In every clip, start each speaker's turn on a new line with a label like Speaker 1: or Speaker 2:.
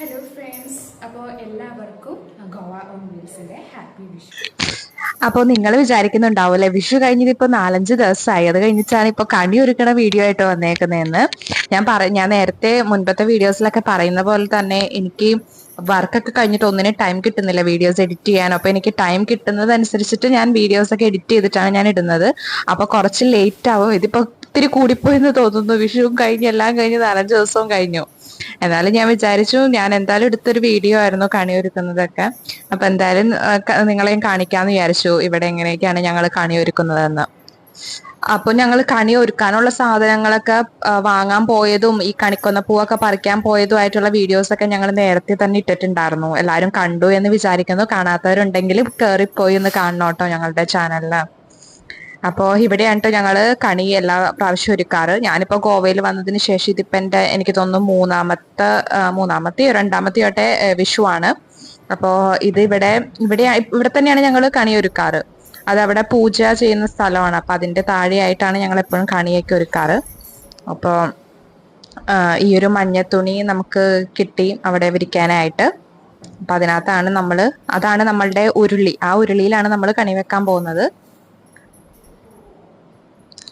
Speaker 1: Hello friends അപ്പോൾ എല്ലാവർക്കും Goa on വീൽസിന്റെ ഹാപ്പി വിഷു
Speaker 2: അപ്പോൾ നിങ്ങൾ വിചാരിക്കുന്നുണ്ടാവൂല്ലേ വിഷു കഴിഞ്ഞിട്ട് ഇപ്പോൾ നാലഞ്ച് ദിവസമായി. അത് കഴിഞ്ഞിട്ടാണ് ഇപ്പോൾ കണി ഒരുക്കണ വീഡിയോ ആയിട്ട് വന്നേക്കുന്നതെന്ന്. ഞാൻ പറ ഞാൻ നേരത്തെ മുൻപത്തെ വീഡിയോസിലൊക്കെ പറയുന്ന പോലെ തന്നെ എനിക്ക് വർക്കൊക്കെ കഴിഞ്ഞിട്ട് ഒന്നിനും ടൈം കിട്ടുന്നില്ല വീഡിയോസ് എഡിറ്റ് ചെയ്യാൻ. അപ്പോൾ എനിക്ക് ടൈം കിട്ടുന്നതനുസരിച്ചിട്ട് ഞാൻ വീഡിയോസൊക്കെ എഡിറ്റ് ചെയ്തിട്ടാണ് ഞാൻ ഇടുന്നത്. അപ്പോൾ കുറച്ച് ലേറ്റ് ആവും. ഇതിപ്പോൾ ഒത്തിരി കൂടിപ്പോയെന്ന് തോന്നുന്നു. വിഷുവും കഴിഞ്ഞ് എല്ലാം കഴിഞ്ഞ് നാലഞ്ച് ദിവസവും കഴിഞ്ഞു. എന്നാലും ഞാൻ വിചാരിച്ചു ഞാൻ എന്തായാലും എടുത്തൊരു വീഡിയോ ആയിരുന്നു കണി ഒരുക്കുന്നതൊക്കെ അപ്പൊ എന്തായാലും നിങ്ങളെയും കാണിക്കാന്ന് വിചാരിച്ചു. ഇവിടെ എങ്ങനെയൊക്കെയാണ് ഞങ്ങൾ കണി ഒരുക്കുന്നതെന്ന് അപ്പൊ ഞങ്ങൾ കണി ഒരുക്കാനുള്ള സാധനങ്ങളൊക്കെ വാങ്ങാൻ പോയതും ഈ കണിക്കൊന്ന പൂവൊക്കെ പറിക്കാൻ പോയതുമായിട്ടുള്ള വീഡിയോസ് ഒക്കെ ഞങ്ങൾ നേരത്തെ തന്നെ ഇട്ടിട്ടുണ്ടായിരുന്നു. എല്ലാവരും കണ്ടു എന്ന് വിചാരിക്കുന്നു. കാണാത്തവരുണ്ടെങ്കിൽ കയറിപ്പോയി ഒന്ന് കാണണം കേട്ടോ ഞങ്ങളുടെ ചാനലിൽ അപ്പോൾ ഇവിടെയാണ് കേട്ടോ ഞങ്ങൾ കണി എല്ലാ പ്രാവശ്യം ഒരുക്കാറ്. ഞാനിപ്പോ ഗോവയിൽ വന്നതിന് ശേഷം ഇതിപ്പോ എന്റെ എനിക്ക് തോന്നുന്നു മൂന്നാമത്തെ മൂന്നാമത്തെയോ രണ്ടാമത്തെയോ ആട്ടെ വിഷു വിഷുവാണ് അപ്പോ ഇത് ഇവിടെ ഇവിടെ ഇവിടെ തന്നെയാണ് ഞങ്ങൾ കണി ഒരുക്കാറ്. അത് അവിടെ പൂജ ചെയ്യുന്ന സ്ഥലമാണ്. അപ്പൊ അതിന്റെ താഴെയായിട്ടാണ് ഞങ്ങൾ എപ്പോഴും കണിയൊക്കെ ഒരുക്കാറ്. അപ്പോൾ ഈ ഒരു മഞ്ഞ തുണി നമുക്ക് കിട്ടി അവിടെ വിരിക്കാനായിട്ട്. അപ്പൊ അതിനകത്താണ് നമ്മൾ അതാണ് നമ്മളുടെ ഉരുളി. ആ ഉരുളിയിലാണ് നമ്മൾ കണി വെക്കാൻ പോകുന്നത്.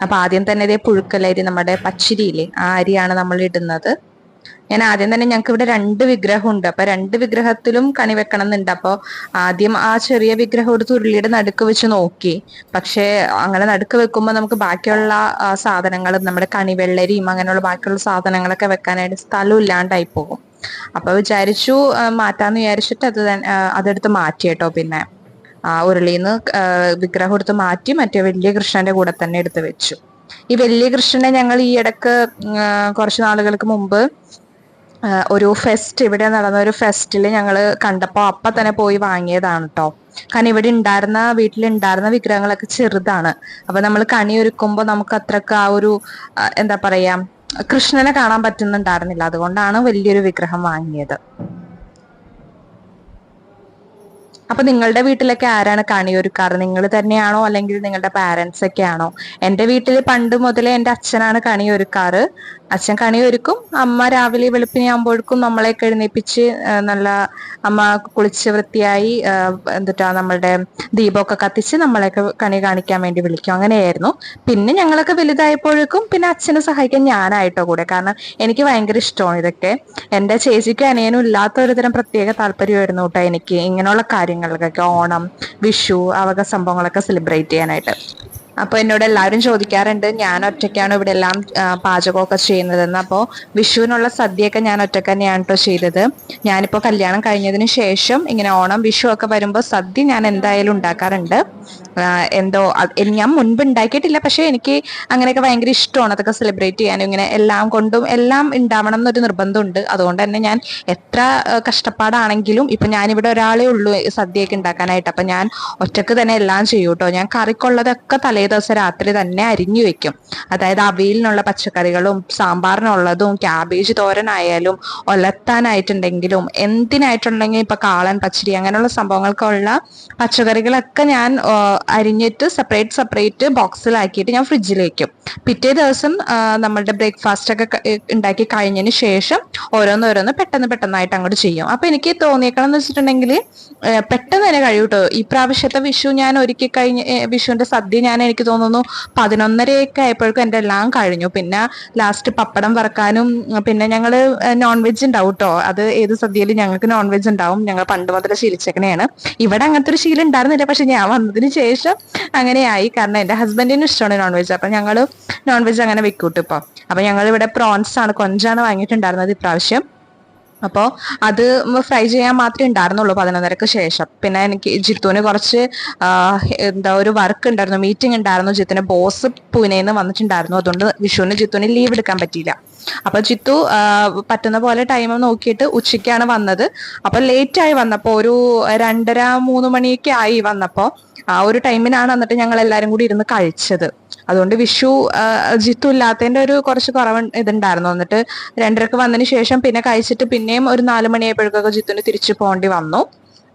Speaker 2: അപ്പൊ ആദ്യം തന്നെ ഇതേ പുഴുക്കലരി നമ്മുടെ പച്ചിരിയില്ലേ ആ അരിയാണ് നമ്മൾ ഇടുന്നത്. ഞാൻ ആദ്യം തന്നെ ഞങ്ങൾക്ക് ഇവിടെ രണ്ട് വിഗ്രഹമുണ്ട്. അപ്പൊ രണ്ട് വിഗ്രഹത്തിലും കണി വെക്കണം എന്നുണ്ട് അപ്പൊ ആദ്യം ആ ചെറിയ വിഗ്രഹം ഒരു തുരുളിയുടെ നടുക്ക് വെച്ച് നോക്കി. പക്ഷേ അങ്ങനെ നടുക്ക് വെക്കുമ്പോൾ നമുക്ക് ബാക്കിയുള്ള സാധനങ്ങളും നമ്മുടെ കണിവെള്ളരിയും അങ്ങനെയുള്ള ബാക്കിയുള്ള സാധനങ്ങളൊക്കെ വെക്കാനായിട്ട് സ്ഥലം ഇല്ലാണ്ടായി പോകും. അപ്പൊ വിചാരിച്ചു മാറ്റാന്ന് വിചാരിച്ചിട്ട് അത് അതെടുത്ത് മാറ്റി കേട്ടോ പിന്നെ. ആ ഉരുളിന്ന് വിഗ്രഹം എടുത്ത് മാറ്റി മറ്റേ വലിയ കൃഷ്ണന്റെ കൂടെ തന്നെ എടുത്ത് വെച്ചു. ഈ വലിയ കൃഷ്ണനെ ഞങ്ങൾ ഈ ഇടയ്ക്ക് കുറച്ച് നാളുകൾക്ക് മുമ്പ് ഒരു ഫെസ്റ്റ് ഇവിടെ നടന്ന ഒരു ഫെസ്റ്റിൽ ഞങ്ങൾ കണ്ടപ്പോൾ അപ്പൊ തന്നെ പോയി വാങ്ങിയതാണ് കേട്ടോ കാരണം ഇവിടെ ഉണ്ടായിരുന്ന വീട്ടിലുണ്ടായിരുന്ന വിഗ്രഹങ്ങളൊക്കെ ചെറുതാണ്. അപ്പൊ നമ്മൾ കണി ഒരുക്കുമ്പോൾ നമുക്ക് അത്രയ്ക്ക് ആ ഒരു എന്താ പറയാ കൃഷ്ണനെ കാണാൻ പറ്റുന്നുണ്ടായിരുന്നില്ല. അതുകൊണ്ടാണ് വലിയൊരു വിഗ്രഹം വാങ്ങിയത്. അപ്പൊ നിങ്ങളുടെ വീട്ടിലൊക്കെ ആരാണ് കണിയൊരുക്കാറ്? നിങ്ങൾ തന്നെയാണോ അല്ലെങ്കിൽ നിങ്ങളുടെ പാരന്റ്സ് ഒക്കെ ആണോ എന്റെ വീട്ടിൽ പണ്ട് മുതലേ എന്റെ അച്ഛനാണ് കണി ഒരുക്കാറ് അച്ഛൻ കണി ഒരുക്കും. അമ്മ രാവിലെ വെളുപ്പിനാകുമ്പോഴേക്കും നമ്മളെ എഴുന്നേപ്പിച്ച് നല്ല അമ്മ കുളിച്ച് വൃത്തിയായി എന്നിട്ടാ നമ്മളുടെ ദീപമൊക്കെ കത്തിച്ച് നമ്മളെയൊക്കെ കണി കാണിക്കാൻ വേണ്ടി വിളിക്കും. അങ്ങനെയായിരുന്നു. പിന്നെ ഞങ്ങളൊക്കെ വലുതായപ്പോഴേക്കും പിന്നെ അച്ഛനെ സഹായിക്കാൻ ഞാനായിട്ടോ കൂടെ. കാരണം എനിക്ക് ഭയങ്കര ഇഷ്ടമാണ് ഇതൊക്കെ. എന്റെ ചേച്ചിക്കും അനിയനും ഇല്ലാത്ത ഒരു തരം പ്രത്യേക താല്പര്യമായിരുന്നു കേട്ടോ എനിക്ക് ഇങ്ങനെയുള്ള കാര്യങ്ങൾക്കൊക്കെ. ഓണം വിഷു അവക സംഭവങ്ങളൊക്കെ സെലിബ്രേറ്റ് ചെയ്യാനായിട്ട്. അപ്പൊ എന്നോട് എല്ലാവരും ചോദിക്കാറുണ്ട് ഞാൻ ഒറ്റയ്ക്കാണ് ഇവിടെ എല്ലാം പാചകമൊക്കെ ചെയ്യുന്നതെന്ന്? അപ്പോൾ വിഷുവിനുള്ള സദ്യയൊക്കെ ഞാൻ ഒറ്റയ്ക്ക് തന്നെയാണ് കേട്ടോ ചെയ്തത്. ഞാനിപ്പോൾ കല്യാണം കഴിഞ്ഞതിന് ശേഷം ഇങ്ങനെ ഓണം വിഷു ഒക്കെ വരുമ്പോൾ സദ്യ ഞാൻ എന്തായാലും ഉണ്ടാക്കാറുണ്ട്. എന്തോ ഞാൻ മുൻപ് ഉണ്ടാക്കിയിട്ടില്ല പക്ഷെ എനിക്ക് അങ്ങനെയൊക്കെ ഭയങ്കര ഇഷ്ടമാണ് അതൊക്കെ സെലിബ്രേറ്റ് ചെയ്യാനും. ഇങ്ങനെ എല്ലാം കൊണ്ടും എല്ലാം ഉണ്ടാവണം എന്നൊരു നിർബന്ധമുണ്ട്. അതുകൊണ്ട് തന്നെ ഞാൻ എത്ര കഷ്ടപ്പാടാണെങ്കിലും ഇപ്പൊ ഞാനിവിടെ ഒരാളേ ഉള്ളൂ സദ്യയൊക്കെ ഉണ്ടാക്കാനായിട്ട്. അപ്പൊ ഞാൻ ഒറ്റയ്ക്ക് തന്നെ എല്ലാം ചെയ്യൂട്ടോ. ഞാൻ കറിക്കുള്ളതൊക്കെ തലേ ദിവസം രാത്രി തന്നെ അരിഞ്ഞു വെക്കും. അതായത് അവിയലിനുള്ള പച്ചക്കറികളും സാമ്പാറിനുള്ളതും ക്യാബേജ് തോരനായാലും ഒലത്താനായിട്ടുണ്ടെങ്കിലും എന്തിനായിട്ടുണ്ടെങ്കിൽ ഇപ്പൊ കാളൻ പച്ചരി അങ്ങനെയുള്ള സംഭവങ്ങൾക്കുള്ള പച്ചക്കറികളൊക്കെ ഞാൻ അരിഞ്ഞിട്ട് സെപ്പറേറ്റ് സെപ്പറേറ്റ് ബോക്സിലാക്കിയിട്ട് ഞാൻ ഫ്രിഡ്ജിൽ വെക്കും. പിറ്റേ ദിവസം നമ്മളുടെ ബ്രേക്ക്ഫാസ്റ്റ് ഒക്കെ ഉണ്ടാക്കി കഴിഞ്ഞതിന് ശേഷം ഓരോന്നോരോന്ന് പെട്ടെന്ന് പെട്ടെന്നായിട്ട് അങ്ങോട്ട് ചെയ്യും. അപ്പൊ എനിക്ക് തോന്നിയേക്കണം എന്ന് വെച്ചിട്ടുണ്ടെങ്കിൽ പെട്ടെന്ന് തന്നെ കഴിയൂട്ടോ. ഈ പ്രാവശ്യത്തെ വിഷു ഞാൻ ഒരുക്കി കഴിഞ്ഞ വിഷുവിന്റെ സദ്യ ഞാൻ എനിക്ക് തോന്നുന്നു പതിനൊന്നരയൊക്കെ ആയപ്പോഴേക്കും എന്റെ എല്ലാം കഴിഞ്ഞു. പിന്നെ ലാസ്റ്റ് പപ്പടം വറക്കാനും പിന്നെ ഞങ്ങൾ നോൺ വെജ് ഉണ്ടാവും കേട്ടോ അത് ഏത് സദ്യയിലും ഞങ്ങൾക്ക് നോൺ വെജ് ഉണ്ടാവും. ഞങ്ങൾ പണ്ട് മുതൽ ശീലിച്ചേക്കണെയാണ് ഇവിടെ അങ്ങനത്തെ ഒരു ശീലം ഉണ്ടായിരുന്നില്ല. പക്ഷെ ഞാൻ വന്നതിന് ശേഷം അങ്ങനെയായി കാരണം എന്റെ ഹസ്ബൻഡിനും ഇഷ്ടമാണ് നോൺ വെജ് അപ്പൊ ഞങ്ങൾ നോൺ വെജ് അങ്ങനെ വെക്കൂട്ട് ഇപ്പൊ. അപ്പൊ ഞങ്ങൾ ഇവിടെ പ്രോൺസ് ആണ് കൊഞ്ചാണ് വാങ്ങിയിട്ടുണ്ടായിരുന്നത് ഇപ്രാവശ്യം. അപ്പോൾ അത് ഫ്രൈ ചെയ്യാൻ മാത്രമേ ഉണ്ടായിരുന്നുള്ളൂ പതിനൊന്നരക്ക് ശേഷം. പിന്നെ എനിക്ക് ജിത്തുവിന് കുറച്ച് എന്താ ഒരു വർക്ക് ഉണ്ടായിരുന്നു മീറ്റിംഗ് ഉണ്ടായിരുന്നു. ജിത്തുവിന് ബോസ് പൂനെന്ന് വന്നിട്ടുണ്ടായിരുന്നു. അതുകൊണ്ട് വിഷുവിന് ജിത്തുവിന് ലീവ് എടുക്കാൻ പറ്റിയില്ല. അപ്പൊ ജിത്തു പറ്റുന്ന പോലെ ടൈം നോക്കിയിട്ട് ഉച്ചയ്ക്കാണ് വന്നത്. അപ്പൊ ലേറ്റ് ആയി വന്നപ്പോ ഒരു രണ്ടര മൂന്ന് മണിയൊക്കെ ആയി വന്നപ്പോ ആ ഒരു ടൈമിനാണ് എന്നിട്ട് ഞങ്ങൾ എല്ലാരും കൂടി ഇരുന്ന് കഴിച്ചത്. അതുകൊണ്ട് വിഷു ജിത്തു ഇല്ലാത്തതിന്റെ ഒരു കുറച്ച് കുറവ് ഇതുണ്ടായിരുന്നു. എന്നിട്ട് രണ്ടരക്ക് വന്നതിന് ശേഷം പിന്നെ കഴിച്ചിട്ട് പിന്നെയും ഒരു നാല് മണിയായപ്പോഴേക്കൊക്കെ ജിത്തുവിന് തിരിച്ചു പോകേണ്ടി വന്നു.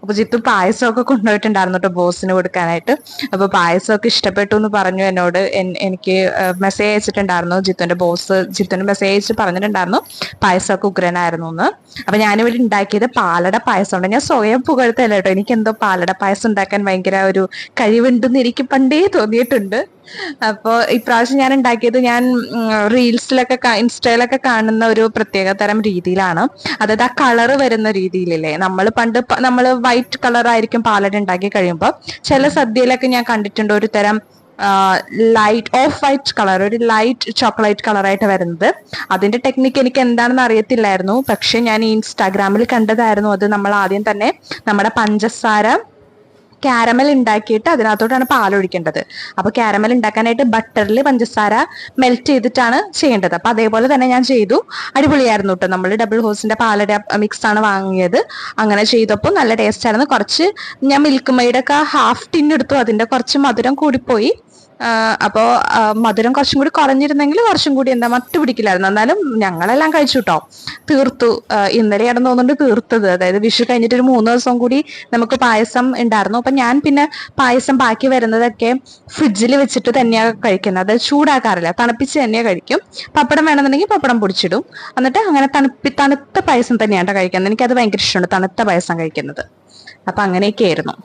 Speaker 2: അപ്പൊ ജിത്തു പായസമൊക്കെ കൊണ്ടുപോയിട്ടുണ്ടായിരുന്നു കേട്ടോ ബോസിന് കൊടുക്കാനായിട്ട്. അപ്പൊ പായസമൊക്കെ ഇഷ്ടപ്പെട്ടു എന്ന് പറഞ്ഞു എന്നോട് എനിക്ക് മെസ്സേജ് അയച്ചിട്ടുണ്ടായിരുന്നു. ജിത്തുന്റെ ബോസ് ജിത്തുന് മെസ്സേജ് അയച്ച് പറഞ്ഞിട്ടുണ്ടായിരുന്നു പായസമൊക്കെ ഉഗ്രനായിരുന്നു എന്ന്. അപ്പൊ ഞാനിവിടെ ഉണ്ടാക്കിയത് പാലട പായസം ഉണ്ട്. ഞാൻ സ്വയം പുകഴ്ത്തല്ല കേട്ടോ. എനിക്ക് എന്തോ പാലട പായസം ഉണ്ടാക്കാൻ ഭയങ്കര ഒരു കഴിവുണ്ടെന്ന് എനിക്ക് പണ്ടേ തോന്നിയിട്ടുണ്ട്. അപ്പോൾ ഇപ്രാവശ്യം ഞാൻ ഉണ്ടാക്കിയത് ഞാൻ റീൽസിലൊക്കെ ഇൻസ്റ്റയിലൊക്കെ കാണുന്ന ഒരു പ്രത്യേക തരം രീതിയിലാണ്. അതായത് ആ കളറ് വരുന്ന രീതിയിലല്ലേ. നമ്മൾ പണ്ട് നമ്മൾ വൈറ്റ് കളർ ആയിരിക്കും പാലട ഉണ്ടാക്കി കഴിയുമ്പോൾ ചില സദ്യയിലൊക്കെ ഞാൻ കണ്ടിട്ടുണ്ട് ഒരു തരം ലൈറ്റ് ഓഫ് വൈറ്റ് കളർ ഒരു ലൈറ്റ് ചോക്ലേറ്റ് കളറായിട്ട് വരുന്നത്. അതിന്റെ ടെക്നിക്ക് എനിക്ക് എന്താണെന്ന് അറിയത്തില്ലായിരുന്നു. പക്ഷെ ഞാൻ ഇൻസ്റ്റാഗ്രാമിൽ കണ്ടതായിരുന്നു. അത് നമ്മൾ ആദ്യം തന്നെ നമ്മുടെ പഞ്ചസാര കാരമൽ ഉണ്ടാക്കിയിട്ട് അതിനകത്തോട്ടാണ് പാലൊഴിക്കേണ്ടത് അപ്പൊ കാരമൽ ഉണ്ടാക്കാനായിട്ട് ബട്ടറിൽ പഞ്ചസാര മെൽറ്റ് ചെയ്തിട്ടാണ് ചെയ്യേണ്ടത്. അപ്പൊ അതേപോലെ തന്നെ ഞാൻ ചെയ്തു. അടിപൊളിയായിരുന്നു കേട്ടോ നമ്മൾ ഡബിൾ ഹോസിന്റെ പാലട മിക്സ് ആണ് വാങ്ങിയത്. അങ്ങനെ ചെയ്തപ്പോൾ നല്ല ടേസ്റ്റ് ആയിരുന്നു. കുറച്ച് ഞാൻ മിൽക്ക് മെയ്ഡ് ഒക്കെ ഹാഫ് ടിന്നെടുത്തു അതിന്റെ കുറച്ച് മധുരം കൂടിപ്പോയി. അപ്പോൾ മധുരം കുറച്ചും കൂടി കുറഞ്ഞിരുന്നെങ്കിൽ കുറച്ചും കൂടി എന്താ മറ്റു പിടിക്കില്ലായിരുന്നു. എന്നാലും ഞങ്ങളെല്ലാം കഴിച്ചു കേട്ടോ തീർത്തു. ഇന്നലെ ഇന്നലെയാണ് തോന്നുന്നുണ്ട് തീർത്തത്. അതായത് വിഷു കഴിഞ്ഞിട്ട് ഒരു മൂന്ന് ദിവസം കൂടി നമുക്ക് പായസം ഉണ്ടായിരുന്നു. അപ്പൊ ഞാൻ പിന്നെ പായസം ബാക്കി വരുന്നതൊക്കെ ഫ്രിഡ്ജിൽ വെച്ചിട്ട് തന്നെയാണ് കഴിക്കുന്നത്. അത് ചൂടാക്കാറില്ല. തണുപ്പിച്ച് തന്നെയാണ് കഴിക്കും. പപ്പടം വേണമെന്നുണ്ടെങ്കിൽ പപ്പടം പൊടിച്ചിടും. എന്നിട്ട് അങ്ങനെ തണുപ്പി തണുത്ത പായസം തന്നെയാണ് കഴിക്കുന്നത്. എനിക്കത് ഭയങ്കര ഇഷ്ടമാണ് തണുത്ത പായസം കഴിക്കുന്നത്. അപ്പൊ അങ്ങനെയൊക്കെയായിരുന്നു.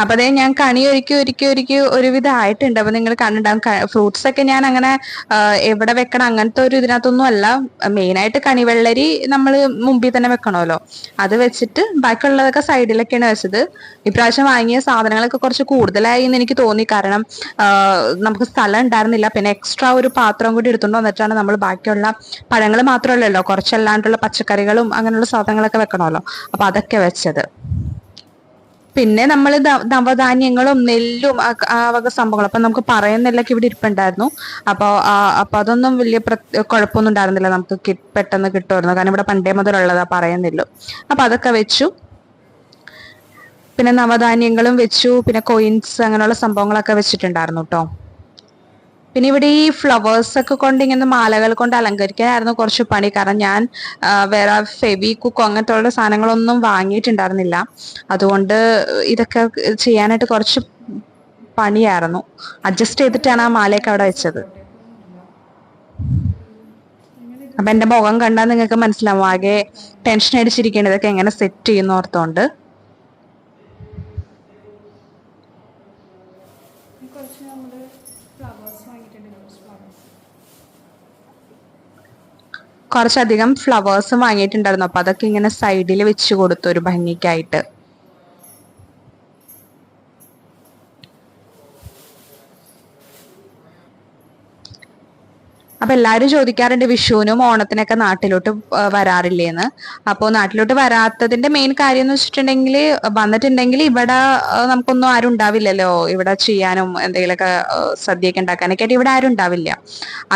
Speaker 2: അപ്പൊ അതേ ഞാൻ കണി ഒരുക്കി ഒരുക്കി ഒരുക്കി ഒരുവിധം ആയിട്ടുണ്ട്. അപ്പൊ നിങ്ങൾ കണ്ടിട്ടുണ്ടാവും ഫ്രൂട്ട്സ് ഒക്കെ ഞാൻ അങ്ങനെ എവിടെ വെക്കണം? അങ്ങനത്തെ ഒരു ഇതിനകത്തൊന്നും അല്ല. മെയിൻ ആയിട്ട് കണിവെള്ളരി നമ്മൾ മുമ്പിൽ തന്നെ വെക്കണമല്ലോ. അത് വെച്ചിട്ട് ബാക്കിയുള്ളതൊക്കെ സൈഡിലൊക്കെയാണ് വെച്ചത്. ഇപ്രാവശ്യം വാങ്ങിയ സാധനങ്ങളൊക്കെ കുറച്ച് കൂടുതലായി എന്ന് എനിക്ക് തോന്നി. കാരണം നമുക്ക് സ്ഥലം ഉണ്ടായിരുന്നില്ല. പിന്നെ എക്സ്ട്രാ ഒരു പാത്രം കൂടി എടുത്തുകൊണ്ട് വന്നിട്ടാണ് നമ്മൾ ബാക്കിയുള്ള പഴങ്ങൾ മാത്രമല്ലല്ലോ. കുറച്ചല്ലാണ്ടുള്ള പച്ചക്കറികളും അങ്ങനെയുള്ള സാധനങ്ങളൊക്കെ വെക്കണമല്ലോ. അപ്പൊ അതൊക്കെ വെച്ചത്. പിന്നെ നമ്മൾ നവധാന്യങ്ങളും നെല്ലും ആ- വക സംഭവങ്ങളും അപ്പൊ നമുക്ക് പറയുന്നില്ലൊക്കെ ഇവിടെ ഇരിപ്പുണ്ടായിരുന്നു. അപ്പോൾ അപ്പൊ അതൊന്നും വലിയ കുഴപ്പമൊന്നും ഉണ്ടായിരുന്നില്ല. നമുക്ക് പെട്ടെന്ന് കിട്ടുമായിരുന്നു. കാരണം ഇവിടെ പണ്ടേ മുതലുള്ളതാ പറയുന്നില്ല അപ്പൊ അതൊക്കെ വെച്ചു. പിന്നെ നവധാന്യങ്ങളും വെച്ചു. പിന്നെ കോയിൻസ് അങ്ങനെയുള്ള സംഭവങ്ങളൊക്കെ വെച്ചിട്ടുണ്ടായിരുന്നു കേട്ടോ. പിന്നെ ഇവിടെ ഈ ഫ്ലവേഴ്സ് ഒക്കെ കൊണ്ട് ഇങ്ങനെ മാലകൾ കൊണ്ട് അലങ്കരിക്കാനായിരുന്നു കുറച്ച് പണി. കാരണം ഞാൻ വേറെ ഫെവി കുക്കോ അങ്ങനത്തെ ഉള്ള സാധനങ്ങളൊന്നും വാങ്ങിയിട്ടുണ്ടായിരുന്നില്ല. അതുകൊണ്ട് ഇതൊക്കെ ചെയ്യാനായിട്ട് കുറച്ച് പണിയായിരുന്നു. അഡ്ജസ്റ്റ് ചെയ്തിട്ടാണ് ആ മാലയൊക്കെ അവിടെ വെച്ചത്. അപ്പൊ എന്റെ മുഖം കണ്ടാൽ നിങ്ങൾക്ക് മനസ്സിലാവും. ആകെ ടെൻഷൻ അടിച്ചിരിക്കേണ്ടത് ഇതൊക്കെ എങ്ങനെ സെറ്റ് ചെയ്യുന്ന ഓർത്തോണ്ട്
Speaker 1: കുറച്ച് നമ്മൾ ഫ്ലവേഴ്സ് വാങ്ങിയിട്ടുണ്ട് റോസ് ഫ്ലവേഴ്സ്
Speaker 2: കുറച്ചധികം ഫ്ലവേഴ്സും വാങ്ങിയിട്ടുണ്ടായിരുന്നു. അപ്പൊ അതൊക്കെ ഇങ്ങനെ സൈഡിൽ വെച്ച് കൊടുത്തു ഒരു ഭംഗിക്കായിട്ട്. അപ്പൊ എല്ലാരും ചോദിക്കാറുണ്ട് വിഷുവിനും ഓണത്തിനൊക്കെ നാട്ടിലോട്ട് വരാറില്ലേന്ന്. അപ്പോൾ നാട്ടിലോട്ട് വരാത്തതിന്റെ മെയിൻ കാര്യം എന്ന് വെച്ചിട്ടുണ്ടെങ്കിൽ വന്നിട്ടുണ്ടെങ്കിൽ ഇവിടെ നമുക്കൊന്നും ആരും ഉണ്ടാവില്ലല്ലോ. ഇവിടെ ചെയ്യാനും എന്തെങ്കിലുമൊക്കെ സദ്യയൊക്കെ ഉണ്ടാക്കാനൊക്കെ ആയിട്ട് ഇവിടെ ആരും ഉണ്ടാവില്ല.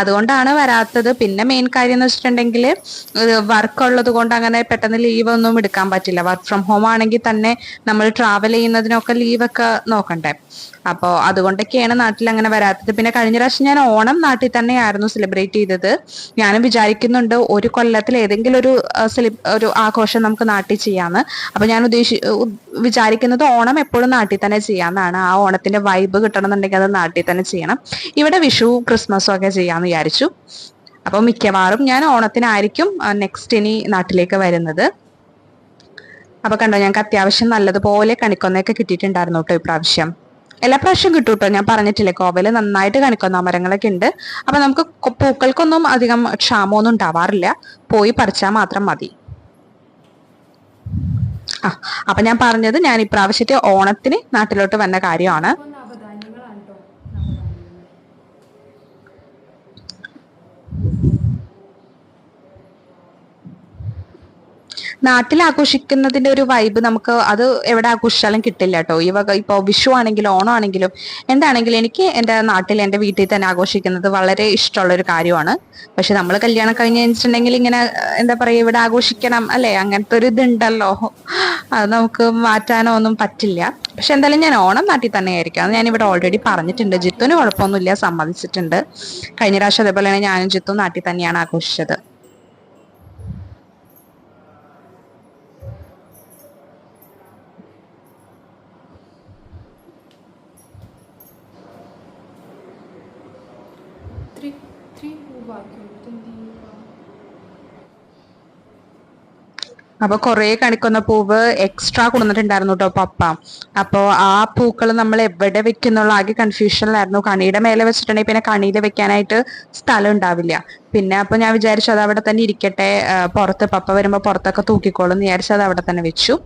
Speaker 2: അതുകൊണ്ടാണ് വരാത്തത്. പിന്നെ മെയിൻ കാര്യം എന്ന് വെച്ചിട്ടുണ്ടെങ്കിൽ വർക്ക് ഉള്ളത് കൊണ്ട് അങ്ങനെ പെട്ടെന്ന് ലീവ് ഒന്നും എടുക്കാൻ പറ്റില്ല. വർക്ക് ഫ്രം ഹോം ആണെങ്കിൽ തന്നെ നമ്മൾ ട്രാവൽ ചെയ്യുന്നതിനൊക്കെ ലീവൊക്കെ നോക്കണ്ടേ. അപ്പോൾ അതുകൊണ്ടൊക്കെയാണ് നാട്ടിൽ അങ്ങനെ വരാത്തത്. പിന്നെ കഴിഞ്ഞ പ്രാവശ്യം ഞാൻ ഓണം നാട്ടിൽ തന്നെയായിരുന്നു സെലിബ്രേറ്റ് ചെയ്തത്. ഞാനും വിചാരിക്കുന്നുണ്ട് ഒരു കൊല്ലത്തിൽ ഏതെങ്കിലും ഒരു ഒരു ആഘോഷം നമുക്ക് നാട്ടിൽ ചെയ്യാന്ന്. അപ്പൊ ഞാൻ ഉദ്ദേശി വിചാരിക്കുന്നത് ഓണം എപ്പോഴും നാട്ടിൽ തന്നെ ചെയ്യാന്നാണ്. ആ ഓണത്തിന്റെ വൈബ് കിട്ടണമെന്നുണ്ടെങ്കിൽ അത് നാട്ടിൽ തന്നെ ചെയ്യണം. ഇവിടെ വിഷു ക്രിസ്മസും ഒക്കെ ചെയ്യാന്ന് വിചാരിച്ചു. അപ്പൊ മിക്കവാറും ഞാൻ ഓണത്തിനായിരിക്കും നെക്സ്റ്റ് ഇനി നാട്ടിലേക്ക് വരുന്നത്. അപ്പൊ കണ്ടോ ഞങ്ങൾക്ക് അത്യാവശ്യം നല്ലതുപോലെ കണിക്കൊന്നയൊക്കെ കിട്ടിയിട്ടുണ്ടായിരുന്നു കേട്ടോ ഇപ്രാവശ്യം. എല്ലാ പ്രാവശ്യം കിട്ടും കേട്ടോ ഞാൻ പറഞ്ഞിട്ടില്ലേ കോവൽ നന്നായിട്ട് കണിക്കൊന്ന മരങ്ങളൊക്കെ ഉണ്ട്. അപ്പൊ നമുക്ക് പൂക്കൾക്കൊന്നും അധികം ക്ഷാമമൊന്നും ഉണ്ടാവാറില്ല. പോയി പറിച്ചാൽ മാത്രം മതി. ആ അപ്പൊ ഞാൻ പറഞ്ഞത് ഞാൻ ഇപ്രാവശ്യത്തെ ഓണത്തിന് നാട്ടിലോട്ട് വന്ന കാര്യമാണ്
Speaker 1: അപ്പോൾ നവധാന്യങ്ങളാണ് കേട്ടോ നവധാന്യങ്ങൾ
Speaker 2: നാട്ടിൽ ആഘോഷിക്കുന്നതിന്റെ ഒരു വൈബ് നമുക്ക് അത് എവിടെ ആഘോഷിച്ചാലും കിട്ടില്ല കേട്ടോ ഈ വക ഇപ്പോൾ വിഷു ആണെങ്കിലും ഓണം ആണെങ്കിലും എന്താണെങ്കിലും എനിക്ക് എന്റെ നാട്ടിൽ എന്റെ വീട്ടിൽ തന്നെ ആഘോഷിക്കുന്നത് വളരെ ഇഷ്ടമുള്ള ഒരു കാര്യമാണ്. പക്ഷെ നമ്മൾ കല്യാണം കഴിഞ്ഞ് കഴിഞ്ഞിട്ടുണ്ടെങ്കിൽ ഇങ്ങനെ എന്താ പറയുക ഇവിടെ ആഘോഷിക്കണം അല്ലെ? അങ്ങനത്തെ ഒരു ഇതുണ്ടല്ലോ. അത് നമുക്ക് മാറ്റാനോ ഒന്നും പറ്റില്ല. പക്ഷെ എന്തായാലും ഞാൻ ഓണം നാട്ടിൽ തന്നെ ആയിരിക്കും അത് ഞാൻ ഇവിടെ ഓൾറെഡി പറഞ്ഞിട്ടുണ്ട്. ജിത്തുവിന് കുഴപ്പമൊന്നുമില്ല സമ്മതിച്ചിട്ടുണ്ട്. കഴിഞ്ഞ പ്രാവശ്യം അതേപോലെ തന്നെ ഞാനും ജിത്തും നാട്ടിൽ തന്നെയാണ് ആഘോഷിച്ചത്.
Speaker 1: ബാക്കിയുള്ളത് three ചെയ്യുക
Speaker 2: അപ്പൊ കുറേ കണിക്കുന്ന പൂവ് എക്സ്ട്രാ കൊടുത്തിട്ടുണ്ടായിരുന്നു കേട്ടോ പപ്പ. അപ്പോ ആ പൂക്കൾ നമ്മൾ എവിടെ വെക്കുന്നുള്ള ആകെ കൺഫ്യൂഷനിലായിരുന്നു കണിയുടെ മേലെ വെച്ചിട്ടുണ്ടെങ്കിൽ പിന്നെ കണിയിൽ വെക്കാനായിട്ട് സ്ഥലം ഉണ്ടാവില്ല. പിന്നെ അപ്പൊ ഞാൻ വിചാരിച്ചു അത് അവിടെ തന്നെ ഇരിക്കട്ടെ. പുറത്ത് പപ്പ വരുമ്പോ പുറത്തൊക്കെ തൂക്കിക്കോളും വിചാരിച്ചത് അവിടെ തന്നെ വെച്ചു.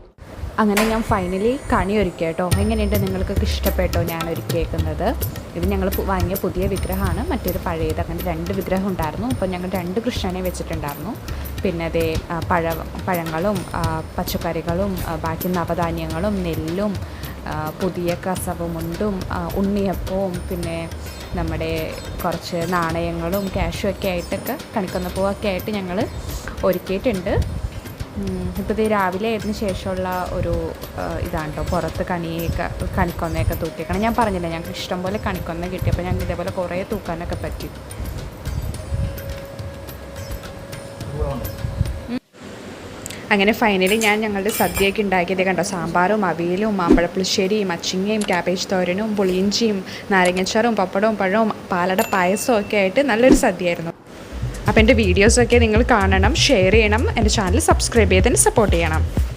Speaker 3: അങ്ങനെ ഞാൻ ഫൈനലി കണി ഒരുക്കി കേട്ടോ. എങ്ങനെയുണ്ട് നിങ്ങൾക്കൊക്കെ ഇഷ്ടപ്പെട്ടോ ഞാൻ ഒരുക്കിയേക്കുന്നത് ഇത് ഞങ്ങൾ വാങ്ങിയ പുതിയ വിഗ്രഹമാണ്. മറ്റേത് പഴയത് അങ്ങനെ രണ്ട് വിഗ്രഹം ഉണ്ടായിരുന്നു. അപ്പോൾ ഞങ്ങൾ രണ്ട് കൃഷ്ണനെ വെച്ചിട്ടുണ്ടായിരുന്നു. പിന്നെ അതേ പഴ പഴങ്ങളും പച്ചക്കറികളും ബാക്കി നവധാന്യങ്ങളും നെല്ലും പുതിയ കസവുമുണ്ടും ഉണ്ണിയപ്പവും പിന്നെ നമ്മുടെ കുറച്ച് നാണയങ്ങളും ക്യാഷും ഒക്കെ ആയിട്ടൊക്കെ കണിക്കൊന്നപ്പൂവൊക്കെ ആയിട്ട് ഞങ്ങൾ ഒരുക്കിയിട്ടുണ്ട്. ഇപ്പോൾ ഇത് രാവിലെ ആയതിനു ശേഷമുള്ള ഒരു ഇതാണ് കേട്ടോ പുറത്ത് കണിയൊക്കെ കണിക്കൊന്നയൊക്കെ തൂക്കിയേക്കണം. ഞാൻ പറഞ്ഞില്ല ഞങ്ങൾക്ക് ഇഷ്ടം പോലെ കണിക്കൊന്ന കിട്ടിയപ്പോൾ ഞങ്ങൾക്ക് ഇതേപോലെ കുറേ തൂക്കാനൊക്കെ പറ്റി. അങ്ങനെ ഫൈനലി ഞാൻ ഞങ്ങളുടെ സദ്യയൊക്കെ ഉണ്ടാക്കിയത് കണ്ടോ? സാമ്പാറും അവിയലും മാമ്പഴപ്പുളിശ്ശേരിയും അച്ചിങ്ങയും ക്യാബേജ് തോരനും പുളിയിഞ്ചിയും നാരങ്ങച്ചാറും പപ്പടവും പഴവും പാലട പായസവും ഒക്കെ ആയിട്ട് നല്ലൊരു സദ്യയായിരുന്നു. അപ്പോൾ എന്റെ വീഡിയോസൊക്കെ നിങ്ങൾ കാണണം ഷെയർ ചെയ്യണം എന്റെ ചാനൽ സബ്സ്ക്രൈബ് ചെയ്തതിന് സപ്പോർട്ട് ചെയ്യണം.